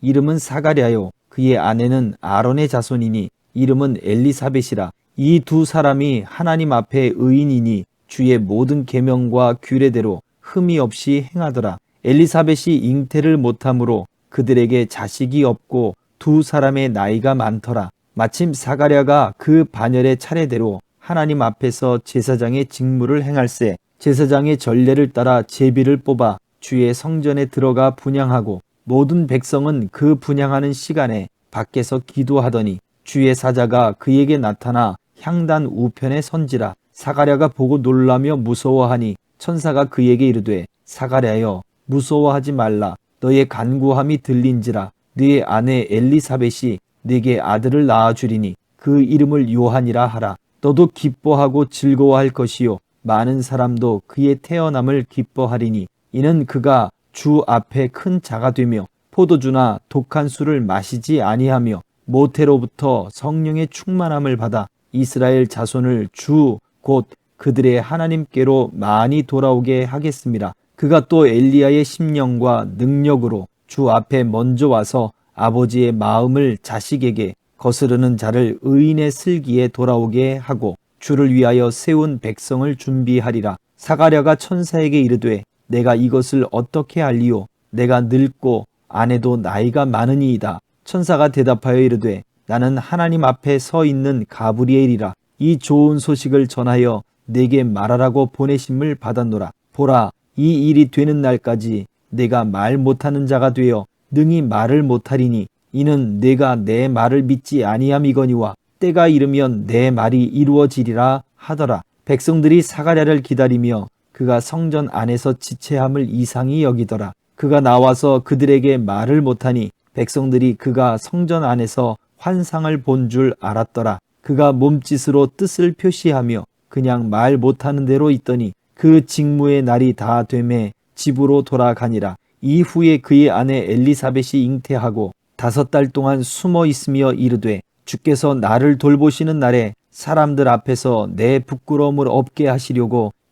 이름은 사가랴요. 그의 아내는 아론의 자손이니 이름은 엘리사벳이라. 이 두 사람이 하나님 앞에 의인이니 주의 모든 계명과 규례대로 흠이 없이 행하더라. 엘리사벳이 잉태를 못함으로 그들에게 자식이 없고 두 사람의 나이가 많더라. 마침 사가랴가 그 반열의 차례대로 하나님 앞에서 제사장의 직무를 행할세. 제사장의 전례를 따라 제비를 뽑아 주의 성전에 들어가 분양하고 모든 백성은 그 분양하는 시간에 밖에서 기도하더니 주의 사자가 그에게 나타나 향단 우편에 선지라. 사가랴가 보고 놀라며 무서워하니 천사가 그에게 이르되 사가랴여 무서워하지 말라. 너의 간구함이 들린지라. 네 아내 엘리사벳이 네게 아들을 낳아 주리니 그 이름을 요한이라 하라. 너도 기뻐하고 즐거워할 것이요. 많은 사람도 그의 태어남을 기뻐하리니 이는 그가 주 앞에 큰 자가 되며 포도주나 독한 술을 마시지 아니하며 모태로부터 성령의 충만함을 받아 이스라엘 자손을 주 곧 그들의 하나님께로 많이 돌아오게 하겠습니다. 그가 또 엘리야의 심령과 능력으로 주 앞에 먼저 와서 아버지의 마음을 자식에게 거스르는 자를 의인의 슬기에 돌아오게 하고 주를 위하여 세운 백성을 준비하리라. 사가랴가 천사에게 이르되 내가 이것을 어떻게 알리오? 내가 늙고 아내도 나이가 많으니이다. 천사가 대답하여 이르되 나는 하나님 앞에 서 있는 가브리엘이라. 이 좋은 소식을 전하여 내게 말하라고 보내심을 받았노라. 보라, 이 일이 되는 날까지 내가 말 못하는 자가 되어 능히 말을 못하리니 이는 내가 내 말을 믿지 아니함이거니와 때가 이르면 내 말이 이루어지리라 하더라. 백성들이 사가랴를 기다리며 그가 성전 안에서 지체함을 이상히 여기더라. 그가 나와서 그들에게 말을 못하니 백성들이 그가 성전 안에서 환상을 본 줄 알았더라. 그가 몸짓으로 뜻을 표시하며 그냥 말 못하는 대로 있더니 그 직무의 날이 다 되매 집으로 돌아가니라. 이후에 그의 아내 엘리사벳이 잉태하고 다섯 달 동안 숨어 있으며 이르되 주께서 나를 돌보시는 날에 사람들 앞에서 내 부끄러움을 없게 하시려고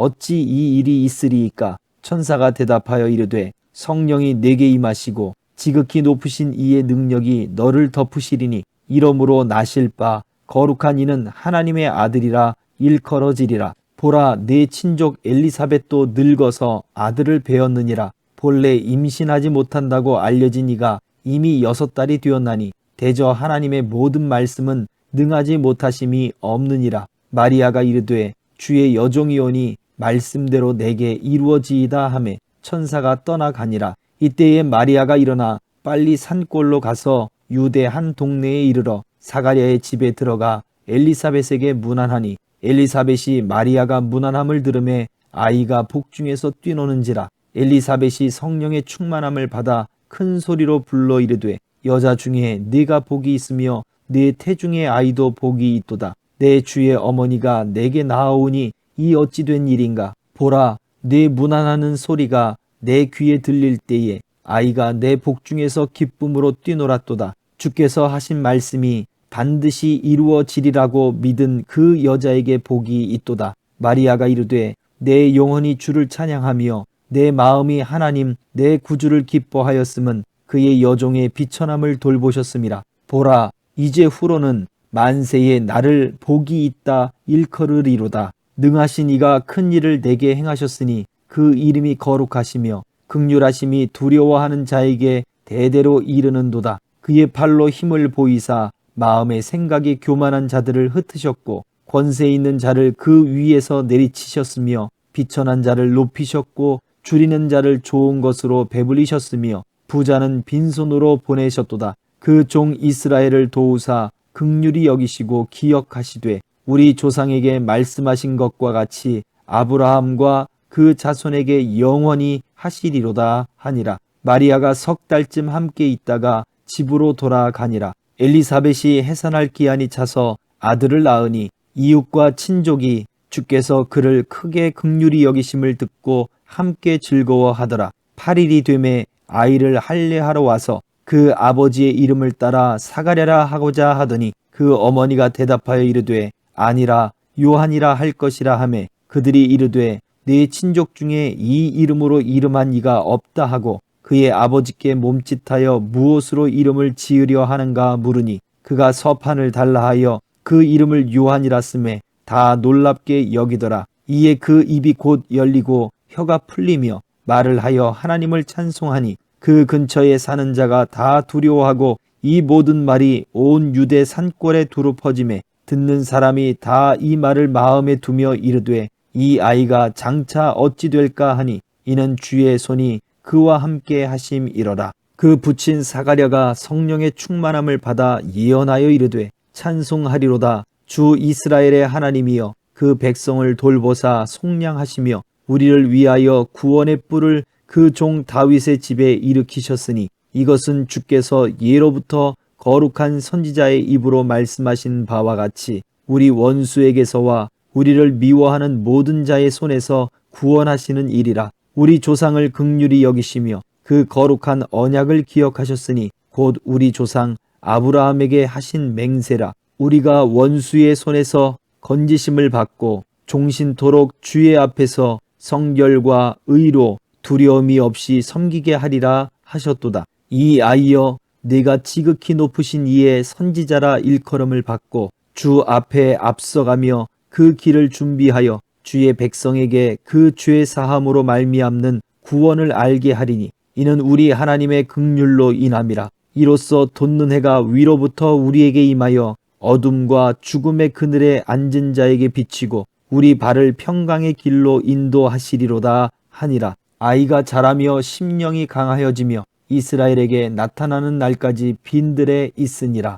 어찌 이 일이 있으리이까 천사가 대답하여 이르되 성령이 내게 임하시고 지극히 높으신 이의 능력이 너를 덮으시리니 이러므로 나실 바 거룩한 이는 하나님의 아들이라 일컬어지리라. 보라 내 친족 엘리사벳도 늙어서 아들을 배었느니라. 본래 임신하지 못한다고 알려진 이가 이미 여섯 달이 되었나니 대저 하나님의 모든 말씀은 능하지 못하심이 없느니라. 마리아가 이르되 주의 여종이오니 말씀대로 내게 이루어지이다 하매 천사가 떠나가니라. 이때에 마리아가 일어나 빨리 산골로 가서 유대 한 동네에 이르러 사가랴의 집에 들어가 엘리사벳에게 문안하니 엘리사벳이 마리아가 문안함을 들음에 아이가 복중에서 뛰노는지라 엘리사벳이 성령의 충만함을 받아 큰 소리로 불러 이르되 여자 중에 네가 복이 있으며 네 태중의 아이도 복이 있도다 내 주의 어머니가 내게 나아오니 이 어찌 된 일인가 보라 내 문안하는 소리가 내 귀에 들릴 때에 아이가 내 복중에서 기쁨으로 뛰놀았도다 주께서 하신 말씀이 반드시 이루어지리라고 믿은 그 여자에게 복이 있도다. 마리아가 이르되 내 영혼이 주를 찬양하며 내 마음이 하나님 내 구주를 기뻐하였음은 그의 여종의 비천함을 돌보셨음이라. 보라 이제 후로는 만세에 나를 복이 있다 일컬으리로다. 능하신 이가 큰 일을 내게 행하셨으니 그 이름이 거룩하시며 극률하심이 두려워하는 자에게 대대로 이르는도다. 그의 팔로 힘을 보이사 마음의 생각이 교만한 자들을 흩으셨고 권세 있는 자를 그 위에서 내리치셨으며 비천한 자를 높이셨고 줄이는 자를 좋은 것으로 배불리셨으며 부자는 빈손으로 보내셨도다. 그 종 이스라엘을 도우사 극률이 여기시고 기억하시되 우리 조상에게 말씀하신 것과 같이 아브라함과 그 자손에게 영원히 하시리로다 하니라. 마리아가 석 달쯤 함께 있다가 집으로 돌아가니라. 엘리사벳이 해산할 기한이 차서 아들을 낳으니 이웃과 친족이 주께서 그를 크게 극률이 여기심을 듣고 함께 즐거워하더라. 8일이 되매 아이를 할례하러 와서 그 아버지의 이름을 따라 사가랴라 하고자 하더니 그 어머니가 대답하여 이르되 아니라 요한이라 할 것이라 하매 그들이 이르되 네 친족 중에 이 이름으로 이름한 이가 없다 하고 그의 아버지께 몸짓하여 무엇으로 이름을 지으려 하는가 물으니 그가 서판을 달라 하여 그 이름을 요한이라 쓰매 다 놀랍게 여기더라. 이에 그 입이 곧 열리고 혀가 풀리며 말을 하여 하나님을 찬송하니 그 근처에 사는 자가 다 두려워하고 이 모든 말이 온 유대 산골에 두루 퍼짐에 듣는 사람이 다 이 말을 마음에 두며 이르되 이 아이가 장차 어찌 될까 하니 이는 주의 손이 그와 함께 하심이러라. 그 붙인 사가랴가 성령의 충만함을 받아 예언하여 이르되 찬송하리로다. 주 이스라엘의 하나님이여 그 백성을 돌보사 속량하시며 우리를 위하여 구원의 뿔을 그 종 다윗의 집에 일으키셨으니 이것은 주께서 예로부터 거룩한 선지자의 입으로 말씀하신 바와 같이 우리 원수에게서와 우리를 미워하는 모든 자의 손에서 구원하시는 일이라 우리 조상을 극률이 여기시며 그 거룩한 언약을 기억하셨으니 곧 우리 조상 아브라함에게 하신 맹세라 우리가 원수의 손에서 건지심을 받고 종신토록 주의 앞에서 성결과 의로 두려움이 없이 섬기게 하리라 하셨도다. 이 아이여 내가 지극히 높으신 이의 선지자라 일컬음을 받고 주 앞에 앞서가며 그 길을 준비하여 주의 백성에게 그 죄 사함으로 말미암는 구원을 알게 하리니 이는 우리 하나님의 극률로 인함이라. 이로써 돋는 해가 위로부터 우리에게 임하여 어둠과 죽음의 그늘에 앉은 자에게 비치고 우리 발을 평강의 길로 인도하시리로다 하니라. 아이가 자라며 심령이 강하여지며 이스라엘에게 나타나는 날까지 빈들에 있으니라.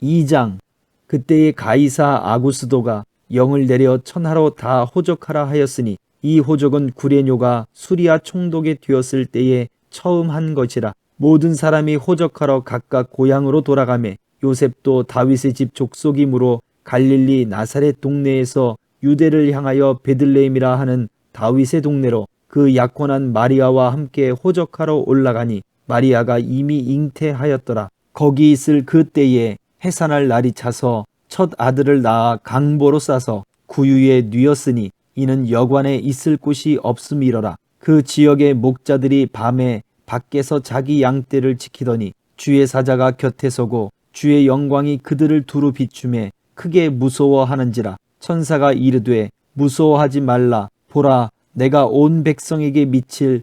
2장 그때의 가이사 아구스도가 영을 내려 천하로 다 호적하라 하였으니 이 호적은 구레뇨가 수리아 총독에 되었을 때에 처음 한 것이라. 모든 사람이 호적하러 각각 고향으로 돌아가매 요셉도 다윗의 집 족속이므로 갈릴리 나사렛 동네에서 유대를 향하여 베들레헴이라 하는 다윗의 동네로 그 약혼한 마리아와 함께 호적하러 올라가니 마리아가 이미 잉태하였더라. 거기 있을 그 때에 해산할 날이 차서 첫 아들을 낳아 강보로 싸서 구유에 뉘었으니 이는 여관에 있을 곳이 없음이러라. 그 지역의 목자들이 밤에 밖에서 자기 양떼를 지키더니 주의 사자가 곁에 서고 주의 영광이 그들을 두루 비춤에 크게 무서워하는지라 천사가 이르되 무서워하지 말라 보라 내가 온 백성에게 미칠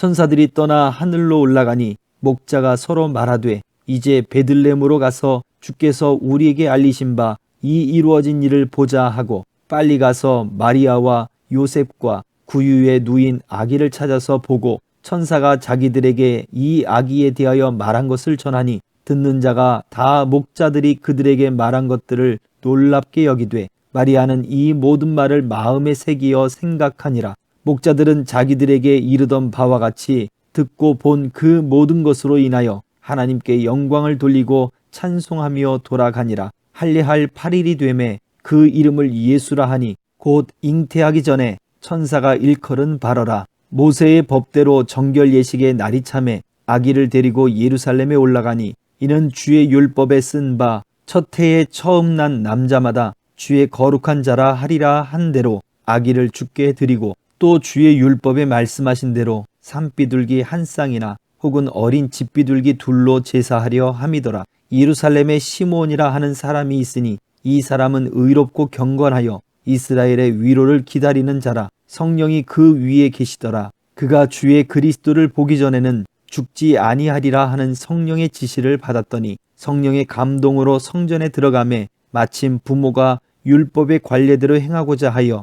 천사들이 떠나 하늘로 올라가니 목자가 서로 말하되 이제 베들렘으로 가서 주께서 우리에게 알리신 바 이 이루어진 일을 보자 하고 빨리 가서 마리아와 요셉과 구유에 누인 아기를 찾아서 보고 천사가 자기들에게 이 아기에 대하여 말한 것을 전하니 듣는 자가 다 목자들이 그들에게 말한 것들을 놀랍게 여기되 마리아는 이 모든 말을 마음에 새기어 생각하니라. 목자들은 자기들에게 이르던 바와 같이 듣고 본 그 모든 것으로 인하여 하나님께 영광을 돌리고 찬송하며 돌아가니라. 할례할 8일이 되매 그 이름을 예수라 하니 곧 잉태하기 전에 천사가 일컬은 바러라. 모세의 법대로 정결 예식의 날이 참에 아기를 데리고 예루살렘에 올라가니 이는 주의 율법에 쓴 바 첫 해에 처음 난 남자마다 주의 거룩한 자라 하리라 한 대로 아기를 죽게 드리고 또 주의 율법에 말씀하신 대로 산비둘기 한 쌍이나 혹은 어린 집비둘기 둘로 제사하려 함이더라. 예루살렘에 시몬이라 하는 사람이 있으니 이 사람은 의롭고 경건하여 이스라엘의 위로를 기다리는 자라 성령이 그 위에 계시더라. 그가 주의 그리스도를 보기 전에는 죽지 아니하리라 하는 성령의 지시를 받았더니 성령의 감동으로 성전에 들어가매 마침 부모가 율법의 관례대로 행하고자 하여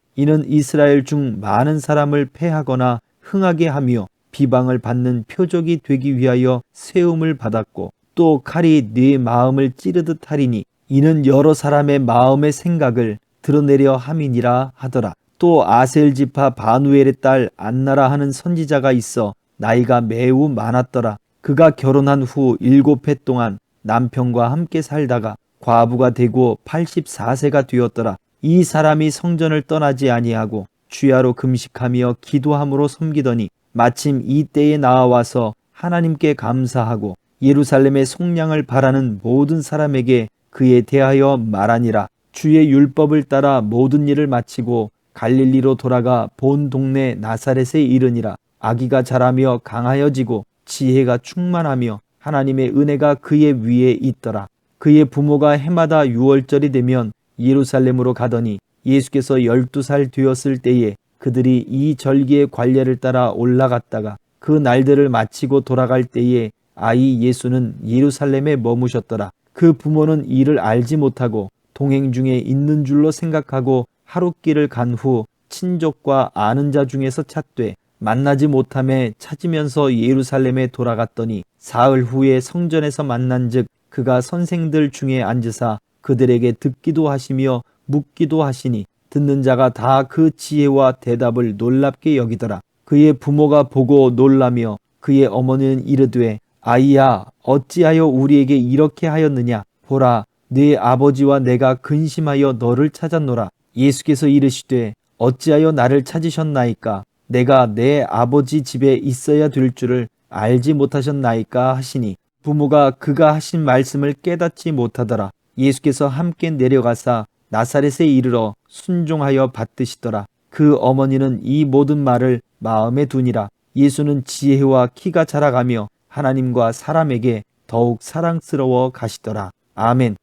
이는 이스라엘 중 많은 사람을 패하거나 흥하게 하며 비방을 받는 표적이 되기 위하여 세움을 받았고 또 칼이 네 마음을 찌르듯 하리니 이는 여러 사람의 마음의 생각을 드러내려 함이니라 하더라. 또 아셀 지파 바누엘의 딸 안나라 하는 선지자가 있어 나이가 매우 많았더라. 그가 결혼한 후 일곱 해 동안 남편과 함께 살다가 과부가 되고 84세가 되었더라. 이 사람이 성전을 떠나지 아니하고 주야로 금식하며 기도함으로 섬기더니 마침 이 때에 나와서 하나님께 감사하고 예루살렘의 속량을 바라는 모든 사람에게 그에 대하여 말하니라. 주의 율법을 따라 모든 일을 마치고 갈릴리로 돌아가 본 동네 나사렛에 이르니라. 아기가 자라며 강하여지고 지혜가 충만하며 하나님의 은혜가 그의 위에 있더라. 그의 부모가 해마다 유월절이 되면 예루살렘으로 가더니 예수께서 열두 살 되었을 때에 그들이 이 절기의 관례를 따라 올라갔다가 그 날들을 마치고 돌아갈 때에 아이 예수는 예루살렘에 머무셨더라. 그 부모는 이를 알지 못하고 동행 중에 있는 줄로 생각하고 하룻길을 간 후 친족과 아는 자 중에서 찾되 만나지 못함에 찾으면서 예루살렘에 돌아갔더니 사흘 후에 성전에서 만난즉 그가 선생들 중에 앉으사 그들에게 듣기도 하시며 묻기도 하시니 듣는 자가 다 그 지혜와 대답을 놀랍게 여기더라. 그의 부모가 보고 놀라며 그의 어머니는 이르되 아이야 어찌하여 우리에게 이렇게 하였느냐? 보라 네 아버지와 내가 근심하여 너를 찾았노라. 예수께서 이르시되 어찌하여 나를 찾으셨나이까? 내가 내 아버지 집에 있어야 될 줄을 알지 못하셨나이까 하시니 부모가 그가 하신 말씀을 깨닫지 못하더라 예수께서 함께 내려가사 나사렛에 이르러 순종하여 받드시더라. 그 어머니는 이 모든 말을 마음에 두니라. 예수는 지혜와 키가 자라가며 하나님과 사람에게 더욱 사랑스러워 가시더라. 아멘.